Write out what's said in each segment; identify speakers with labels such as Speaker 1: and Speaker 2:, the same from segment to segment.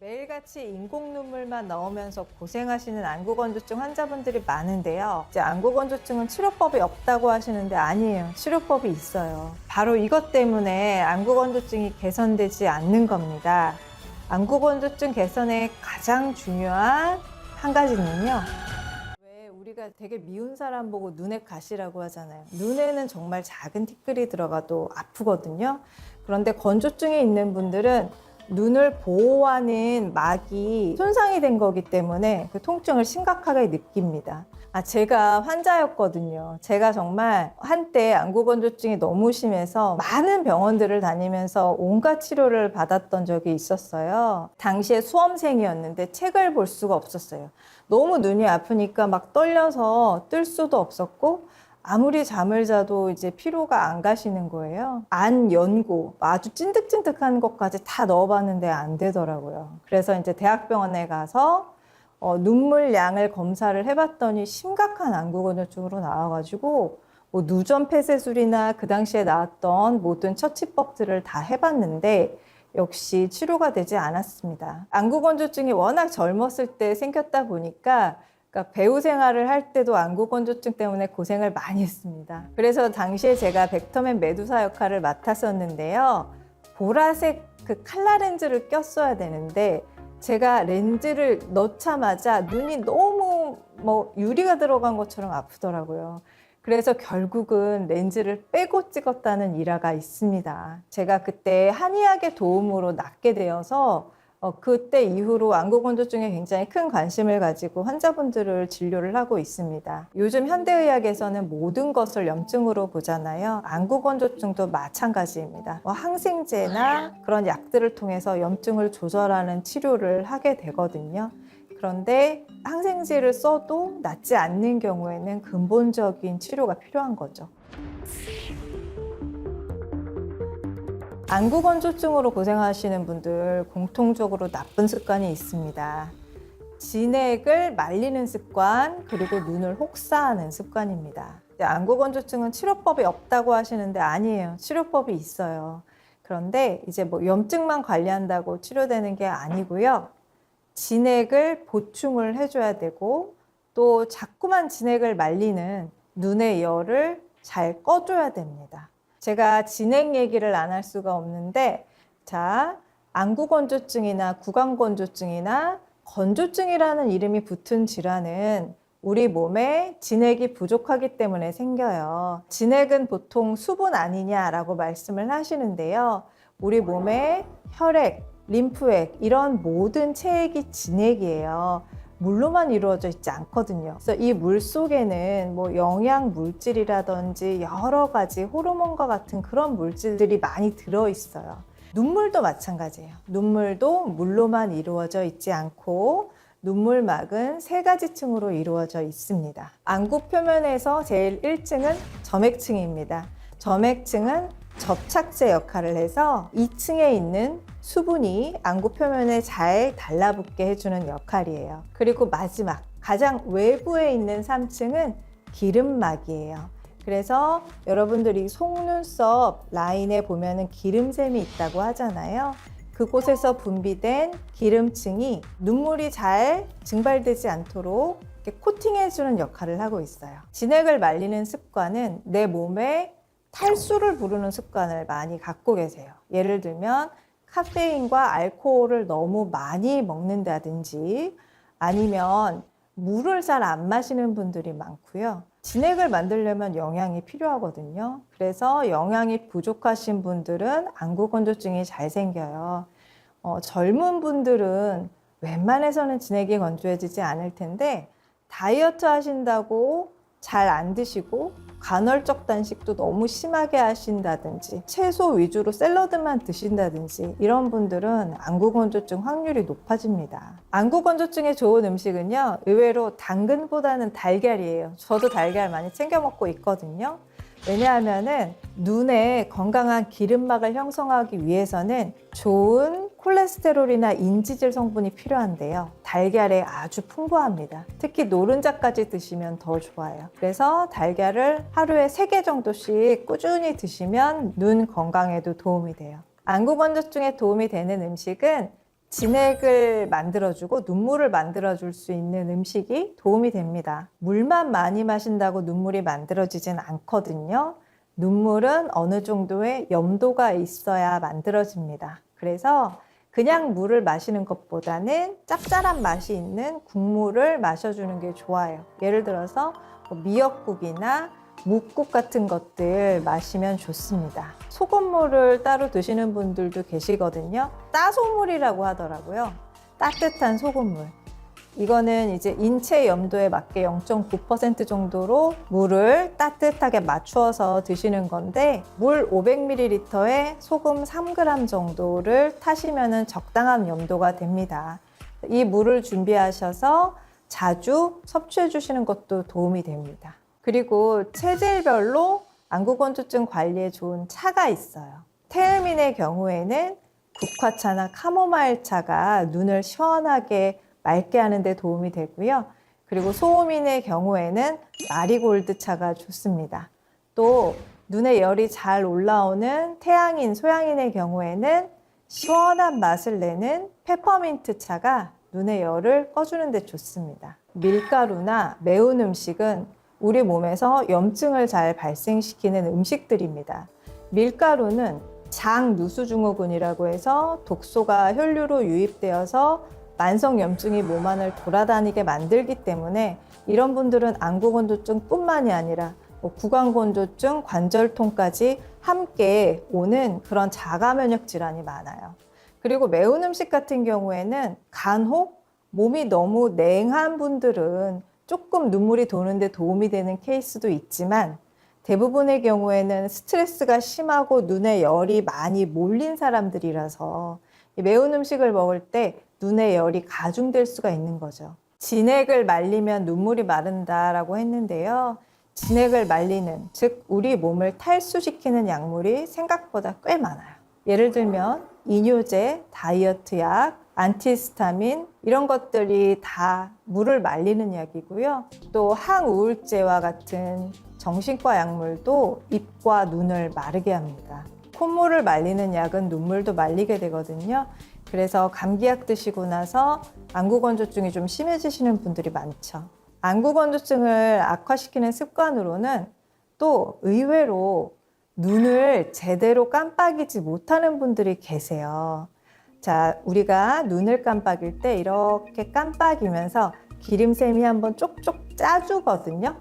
Speaker 1: 매일같이 인공 눈물만 나오면서 고생하시는 안구건조증 환자분들이 많은데요. 이제 안구건조증은 치료법이 없다고 하시는데 아니에요. 치료법이 있어요. 바로 이것 때문에 안구건조증이 개선되지 않는 겁니다. 안구건조증 개선의 가장 중요한 한 가지는요. 왜 우리가 되게 미운 사람 보고 눈에 가시라고 하잖아요. 눈에는 정말 작은 티끌이 들어가도 아프거든요. 그런데 건조증이 있는 분들은 눈을 보호하는 막이 손상이 된 거기 때문에 그 통증을 심각하게 느낍니다. 아, 제가 환자였거든요. 제가 정말 한때 안구건조증이 너무 심해서 많은 병원들을 다니면서 온갖 치료를 받았던 적이 있었어요. 당시에 수험생이었는데 책을 볼 수가 없었어요. 너무 눈이 아프니까 막 떨려서 뜰 수도 없었고 아무리 잠을 자도 이제 피로가 안 가시는 거예요. 안 연고 아주 찐득찐득한 것까지 다 넣어봤는데 안 되더라고요. 그래서 이제 대학병원에 가서 어, 눈물 양을 검사를 해봤더니 심각한 안구건조증으로 나와가지고 뭐 누전 폐쇄술이나 그 당시에 나왔던 모든 처치법들을 다 해봤는데 역시 치료가 되지 않았습니다. 안구건조증이 워낙 젊었을 때 생겼다 보니까 그러니까 배우 생활을 할 때도 안구건조증 때문에 고생을 많이 했습니다. 그래서 당시에 제가 벡터맨 메두사 역할을 맡았었는데요. 보라색 그 칼라 렌즈를 꼈어야 되는데 제가 렌즈를 넣자마자 눈이 너무 뭐 유리가 들어간 것처럼 아프더라고요. 그래서 결국은 렌즈를 빼고 찍었다는 일화가 있습니다. 제가 그때 한의학의 도움으로 낫게 되어서 어, 그때 이후로 안구건조증에 굉장히 큰 관심을 가지고 환자분들을 진료를 하고 있습니다. 요즘 현대의학에서는 모든 것을 염증으로 보잖아요. 안구건조증도 마찬가지입니다. 뭐 항생제나 그런 약들을 통해서 염증을 조절하는 치료를 하게 되거든요. 그런데 항생제를 써도 낫지 않는 경우에는 근본적인 치료가 필요한 거죠. 안구건조증으로 고생하시는 분들 공통적으로 나쁜 습관이 있습니다. 진액을 말리는 습관 그리고 눈을 혹사하는 습관입니다. 안구건조증은 치료법이 없다고 하시는데 아니에요. 치료법이 있어요. 그런데 이제 뭐 염증만 관리한다고 치료되는 게 아니고요. 진액을 보충을 해줘야 되고 또 자꾸만 진액을 말리는 눈의 열을 잘 꺼줘야 됩니다. 제가 진행 얘기를 안 할 수가 없는데, 자, 안구건조증이나 구강건조증이나 건조증이라는 이름이 붙은 질환은 우리 몸에 진액이 부족하기 때문에 생겨요. 진액은 보통 수분 아니냐라고 말씀을 하시는데요. 우리 몸에 혈액, 림프액, 이런 모든 체액이 진액이에요. 물로만 이루어져 있지 않거든요. 그래서 이 물 속에는 뭐 영양 물질이라든지 여러 가지 호르몬과 같은 그런 물질들이 많이 들어 있어요. 눈물도 마찬가지예요. 눈물도 물로만 이루어져 있지 않고 눈물막은 세 가지 층으로 이루어져 있습니다. 안구 표면에서 제일 1층은 점액층입니다. 점액층은 접착제 역할을 해서 2층에 있는 수분이 안구 표면에 잘 달라붙게 해주는 역할이에요. 그리고 마지막 가장 외부에 있는 3층은 기름막이에요. 그래서 여러분들이 속눈썹 라인에 보면은 기름샘이 있다고 하잖아요. 그곳에서 분비된 기름층이 눈물이 잘 증발되지 않도록 코팅해주는 역할을 하고 있어요. 진액을 말리는 습관은 내 몸에 탈수를 부르는 습관을 많이 갖고 계세요. 예를 들면 카페인과 알코올을 너무 많이 먹는다든지 아니면 물을 잘 안 마시는 분들이 많고요. 진액을 만들려면 영양이 필요하거든요. 그래서 영양이 부족하신 분들은 안구건조증이 잘 생겨요. 어, 젊은 분들은 웬만해서는 진액이 건조해지지 않을 텐데 다이어트 하신다고 잘 안 드시고 간헐적 단식도 너무 심하게 하신다든지 채소 위주로 샐러드만 드신다든지 이런 분들은 안구건조증 확률이 높아집니다. 안구건조증에 좋은 음식은요 의외로 당근보다는 달걀이에요. 저도 달걀 많이 챙겨 먹고 있거든요. 왜냐하면은 눈에 건강한 기름막을 형성하기 위해서는 좋은 콜레스테롤이나 인지질 성분이 필요한데요. 달걀에 아주 풍부합니다. 특히 노른자까지 드시면 더 좋아요. 그래서 달걀을 하루에 3개 정도씩 꾸준히 드시면 눈 건강에도 도움이 돼요. 안구 건조증에 도움이 되는 음식은 진액을 만들어주고 눈물을 만들어줄 수 있는 음식이 도움이 됩니다. 물만 많이 마신다고 눈물이 만들어지진 않거든요. 눈물은 어느 정도의 염도가 있어야 만들어집니다. 그래서 그냥 물을 마시는 것보다는 짭짤한 맛이 있는 국물을 마셔주는 게 좋아요. 예를 들어서 뭐 미역국이나 묵국 같은 것들 마시면 좋습니다. 소금물을 따로 드시는 분들도 계시거든요. 따소물이라고 하더라고요. 따뜻한 소금물. 이거는 이제 인체 염도에 맞게 0.9% 정도로 물을 따뜻하게 맞추어서 드시는 건데 물 500ml에 소금 3g 정도를 타시면 적당한 염도가 됩니다. 이 물을 준비하셔서 자주 섭취해 주시는 것도 도움이 됩니다. 그리고 체질별로 안구건조증 관리에 좋은 차가 있어요. 태음인의 경우에는 국화차나 카모마일 차가 눈을 시원하게 맑게 하는 데 도움이 되고요. 그리고 소음인의 경우에는 마리골드 차가 좋습니다. 또 눈에 열이 잘 올라오는 태양인, 소양인의 경우에는 시원한 맛을 내는 페퍼민트 차가 눈의 열을 꺼주는 데 좋습니다. 밀가루나 매운 음식은 우리 몸에서 염증을 잘 발생시키는 음식들입니다. 밀가루는 장누수증후군이라고 해서 독소가 혈류로 유입되어서 만성 염증이 몸 안을 돌아다니게 만들기 때문에 이런 분들은 안구건조증뿐만이 아니라 뭐 구강건조증, 관절통까지 함께 오는 그런 자가 면역 질환이 많아요. 그리고 매운 음식 같은 경우에는 간혹 몸이 너무 냉한 분들은 조금 눈물이 도는데 도움이 되는 케이스도 있지만 대부분의 경우에는 스트레스가 심하고 눈에 열이 많이 몰린 사람들이라서 이 매운 음식을 먹을 때 눈에 열이 가중될 수가 있는 거죠. 진액을 말리면 눈물이 마른다라고 했는데요. 진액을 말리는, 즉, 우리 몸을 탈수시키는 약물이 생각보다 꽤 많아요. 예를 들면, 이뇨제, 다이어트 약, 안티스타민, 이런 것들이 다 물을 말리는 약이고요. 또 항우울제와 같은 정신과 약물도 입과 눈을 마르게 합니다. 콧물을 말리는 약은 눈물도 말리게 되거든요. 그래서 감기약 드시고 나서 안구건조증이 좀 심해지시는 분들이 많죠. 안구건조증을 악화시키는 습관으로는 또 의외로 눈을 제대로 깜빡이지 못하는 분들이 계세요. 자, 우리가 눈을 깜빡일 때 이렇게 깜빡이면서 기름샘이 한번 쪽쪽 짜주거든요.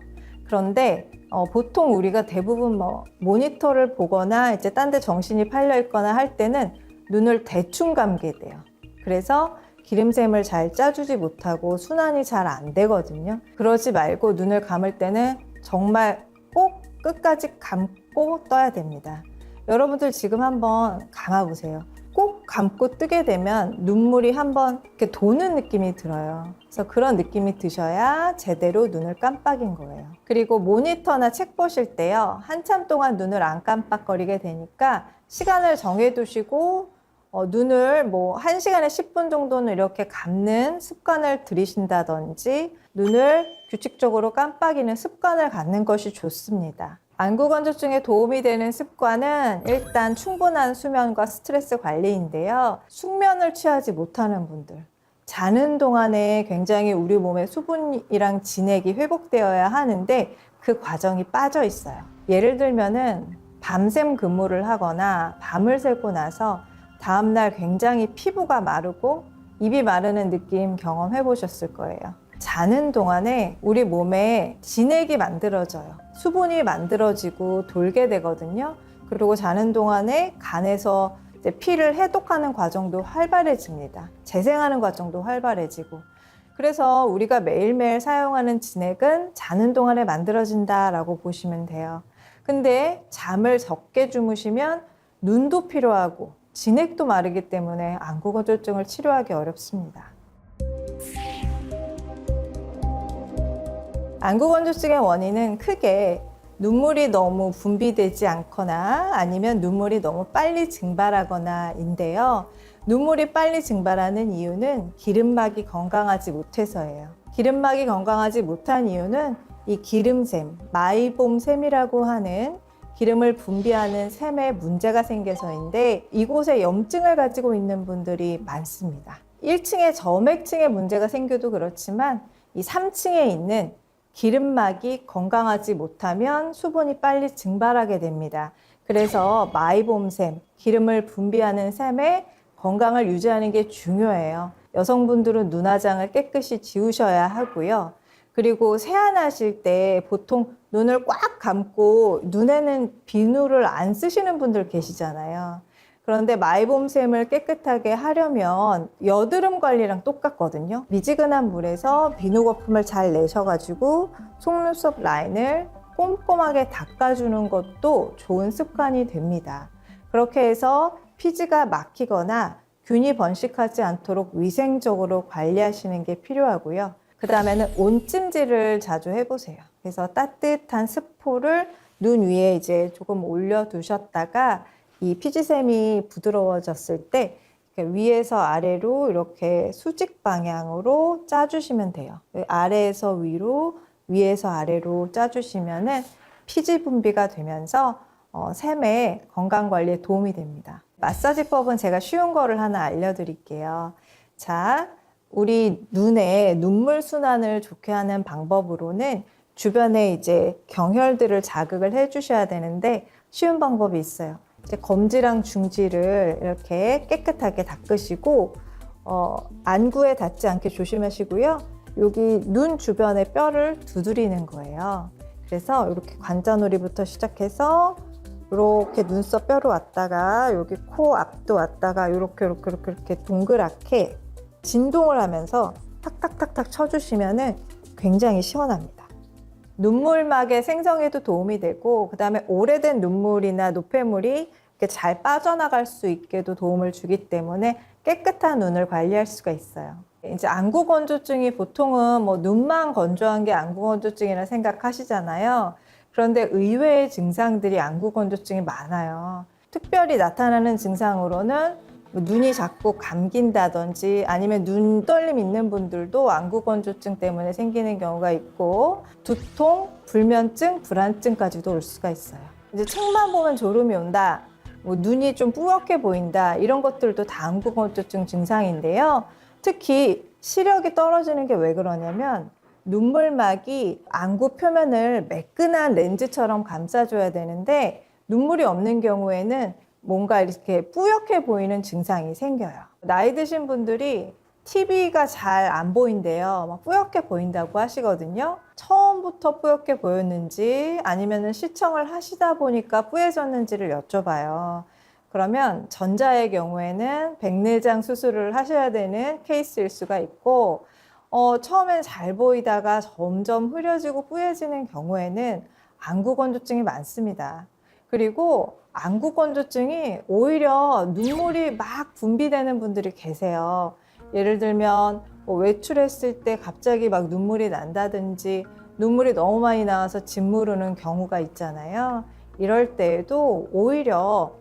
Speaker 1: 그런데 어, 보통 우리가 대부분 뭐 모니터를 보거나 이제 딴 데 정신이 팔려 있거나 할 때는 눈을 대충 감게 돼요. 그래서 기름샘을 잘 짜주지 못하고 순환이 잘 안 되거든요. 그러지 말고 눈을 감을 때는 정말 꼭 끝까지 감고 떠야 됩니다. 여러분들 지금 한번 감아보세요. 꼭 감고 뜨게 되면 눈물이 한번 이렇게 도는 느낌이 들어요. 그래서 그런 느낌이 드셔야 제대로 눈을 깜빡인 거예요. 그리고 모니터나 책 보실 때요. 한참 동안 눈을 안 깜빡거리게 되니까 시간을 정해두시고 어, 눈을 뭐 1시간에 10분 정도는 이렇게 감는 습관을 들이신다든지 눈을 규칙적으로 깜빡이는 습관을 갖는 것이 좋습니다. 안구 건조증에 도움이 되는 습관은 일단 충분한 수면과 스트레스 관리인데요. 숙면을 취하지 못하는 분들. 자는 동안에 굉장히 우리 몸의 수분이랑 진액이 회복되어야 하는데 그 과정이 빠져 있어요. 예를 들면은 밤샘 근무를 하거나 밤을 새고 나서 다음날 굉장히 피부가 마르고 입이 마르는 느낌 경험해 보셨을 거예요. 자는 동안에 우리 몸에 진액이 만들어져요. 수분이 만들어지고 돌게 되거든요. 그리고 자는 동안에 간에서 피를 해독하는 과정도 활발해집니다. 재생하는 과정도 활발해지고. 그래서 우리가 매일매일 사용하는 진액은 자는 동안에 만들어진다라고 보시면 돼요. 근데 잠을 적게 주무시면 눈도 필요하고 진액도 마르기 때문에 안구건조증을 치료하기 어렵습니다. 안구 건조증의 원인은 크게 눈물이 너무 분비되지 않거나 아니면 눈물이 너무 빨리 증발하거나인데요. 눈물이 빨리 증발하는 이유는 기름막이 건강하지 못해서예요. 기름막이 건강하지 못한 이유는 이 기름샘, 마이봄샘이라고 하는 기름을 분비하는 샘에 문제가 생겨서인데 이곳에 염증을 가지고 있는 분들이 많습니다. 1층에 점액층에 문제가 생겨도 그렇지만 이 3층에 있는 기름막이 건강하지 못하면 수분이 빨리 증발하게 됩니다. 그래서 마이봄샘, 기름을 분비하는 샘의 건강을 유지하는 게 중요해요. 여성분들은 눈화장을 깨끗이 지우셔야 하고요. 그리고 세안하실 때 보통 눈을 꽉 감고 눈에는 비누를 안 쓰시는 분들 계시잖아요. 그런데 마이봄샘을 깨끗하게 하려면 여드름 관리랑 똑같거든요. 미지근한 물에서 비누 거품을 잘 내셔가지고 속눈썹 라인을 꼼꼼하게 닦아주는 것도 좋은 습관이 됩니다. 그렇게 해서 피지가 막히거나 균이 번식하지 않도록 위생적으로 관리하시는 게 필요하고요. 그 다음에는 온찜질을 자주 해보세요. 그래서 따뜻한 스포를 눈 위에 이제 조금 올려두셨다가 이 피지샘이 부드러워졌을 때 위에서 아래로 이렇게 수직 방향으로 짜주시면 돼요. 아래에서 위로, 위에서 아래로 짜주시면은 피지 분비가 되면서 어, 샘의 건강 관리에 도움이 됩니다. 마사지법은 제가 쉬운 거를 하나 알려드릴게요. 자, 우리 눈에 눈물 순환을 좋게 하는 방법으로는 주변에 이제 경혈들을 자극을 해주셔야 되는데 쉬운 방법이 있어요. 이제 검지랑 중지를 이렇게 깨끗하게 닦으시고 어, 안구에 닿지 않게 조심하시고요. 여기 눈 주변에 뼈를 두드리는 거예요. 그래서 이렇게 관자놀이부터 시작해서 이렇게 눈썹 뼈로 왔다가 여기 코 앞도 왔다가 이렇게 이렇게 이렇게, 이렇게 동그랗게 진동을 하면서 탁탁탁탁 쳐주시면은 굉장히 시원합니다. 눈물막의 생성에도 도움이 되고 그 다음에 오래된 눈물이나 노폐물이 잘 빠져나갈 수 있게도 도움을 주기 때문에 깨끗한 눈을 관리할 수가 있어요. 이제 안구 건조증이 보통은 뭐 눈만 건조한 게 안구 건조증이라 생각하시잖아요. 그런데 의외의 증상들이 안구 건조증이 많아요. 특별히 나타나는 증상으로는 뭐 눈이 자꾸 감긴다든지 아니면 눈 떨림 있는 분들도 안구 건조증 때문에 생기는 경우가 있고 두통, 불면증, 불안증까지도 올 수가 있어요. 이제 책만 보면 졸음이 온다. 뭐 눈이 좀 뿌옇게 보인다. 이런 것들도 다 안구 건조증 증상인데요. 특히 시력이 떨어지는 게 왜 그러냐면 눈물막이 안구 표면을 매끈한 렌즈처럼 감싸줘야 되는데 눈물이 없는 경우에는 뭔가 이렇게 뿌옇게 보이는 증상이 생겨요. 나이 드신 분들이 TV가 잘 안 보인대요. 막 뿌옇게 보인다고 하시거든요. 처음부터 뿌옇게 보였는지 아니면 시청을 하시다 보니까 뿌얘졌는지를 여쭤봐요. 그러면 전자의 경우에는 백내장 수술을 하셔야 되는 케이스일 수가 있고, 어, 처음엔 잘 보이다가 점점 흐려지고 뿌얘지는 경우에는 안구 건조증이 많습니다. 그리고 안구 건조증이 오히려 눈물이 막 분비되는 분들이 계세요. 예를 들면 뭐 외출했을 때 갑자기 막 눈물이 난다든지 눈물이 너무 많이 나와서 짓 무르는 경우가 있잖아요. 이럴 때에도 오히려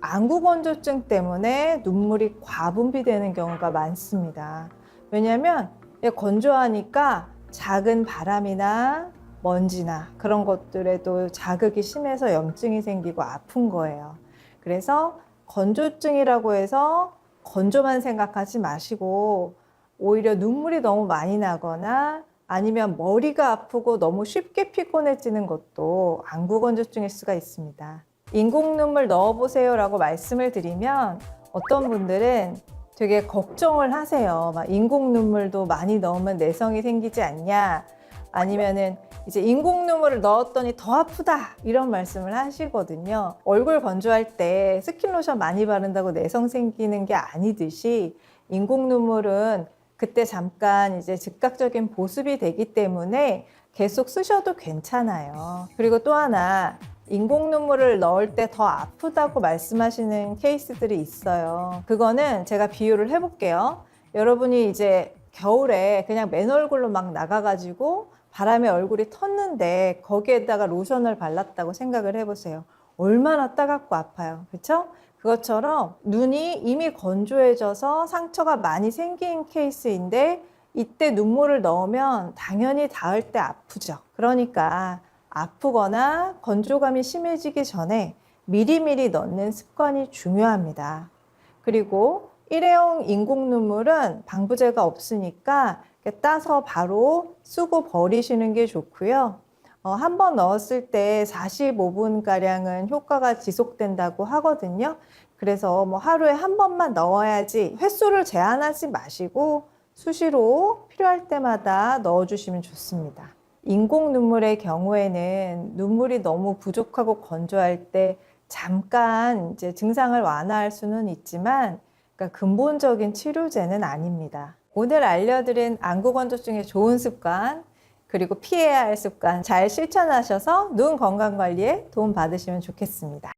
Speaker 1: 안구 건조증 때문에 눈물이 과분비되는 경우가 많습니다. 왜냐하면 건조하니까 작은 바람이나 먼지나 그런 것들에도 자극이 심해서 염증이 생기고 아픈 거예요. 그래서 건조증이라고 해서 건조만 생각하지 마시고 오히려 눈물이 너무 많이 나거나 아니면 머리가 아프고 너무 쉽게 피곤해지는 것도 안구 건조증일 수가 있습니다. 인공 눈물 넣어보세요 라고 말씀을 드리면 어떤 분들은 되게 걱정을 하세요. 막 인공 눈물도 많이 넣으면 내성이 생기지 않냐? 아니면은 이제 인공 눈물을 넣었더니 더 아프다 이런 말씀을 하시거든요. 얼굴 건조할 때 스킨 로션 많이 바른다고 내성 생기는 게 아니듯이 인공 눈물은 그때 잠깐 이제 즉각적인 보습이 되기 때문에 계속 쓰셔도 괜찮아요. 그리고 또 하나 인공 눈물을 넣을 때 더 아프다고 말씀하시는 케이스들이 있어요. 그거는 제가 비유를 해볼게요. 여러분이 이제 겨울에 그냥 맨 얼굴로 막 나가가지고 바람에 얼굴이 텄는데 거기에다가 로션을 발랐다고 생각을 해보세요. 얼마나 따갑고 아파요. 그렇죠? 그것처럼 눈이 이미 건조해져서 상처가 많이 생긴 케이스인데 이때 눈물을 넣으면 당연히 닿을 때 아프죠. 그러니까 아프거나 건조감이 심해지기 전에 미리미리 넣는 습관이 중요합니다. 그리고 일회용 인공 눈물은 방부제가 없으니까 따서 바로 쓰고 버리시는 게 좋고요. 어, 한 번 넣었을 때 45분가량은 효과가 지속된다고 하거든요. 그래서 뭐 하루에 한 번만 넣어야지 횟수를 제한하지 마시고 수시로 필요할 때마다 넣어주시면 좋습니다. 인공 눈물의 경우에는 눈물이 너무 부족하고 건조할 때 잠깐 이제 증상을 완화할 수는 있지만 그러니까 근본적인 치료제는 아닙니다. 오늘 알려드린 안구 건조증의 좋은 습관 그리고 피해야 할 습관 잘 실천하셔서 눈 건강 관리에 도움 받으시면 좋겠습니다.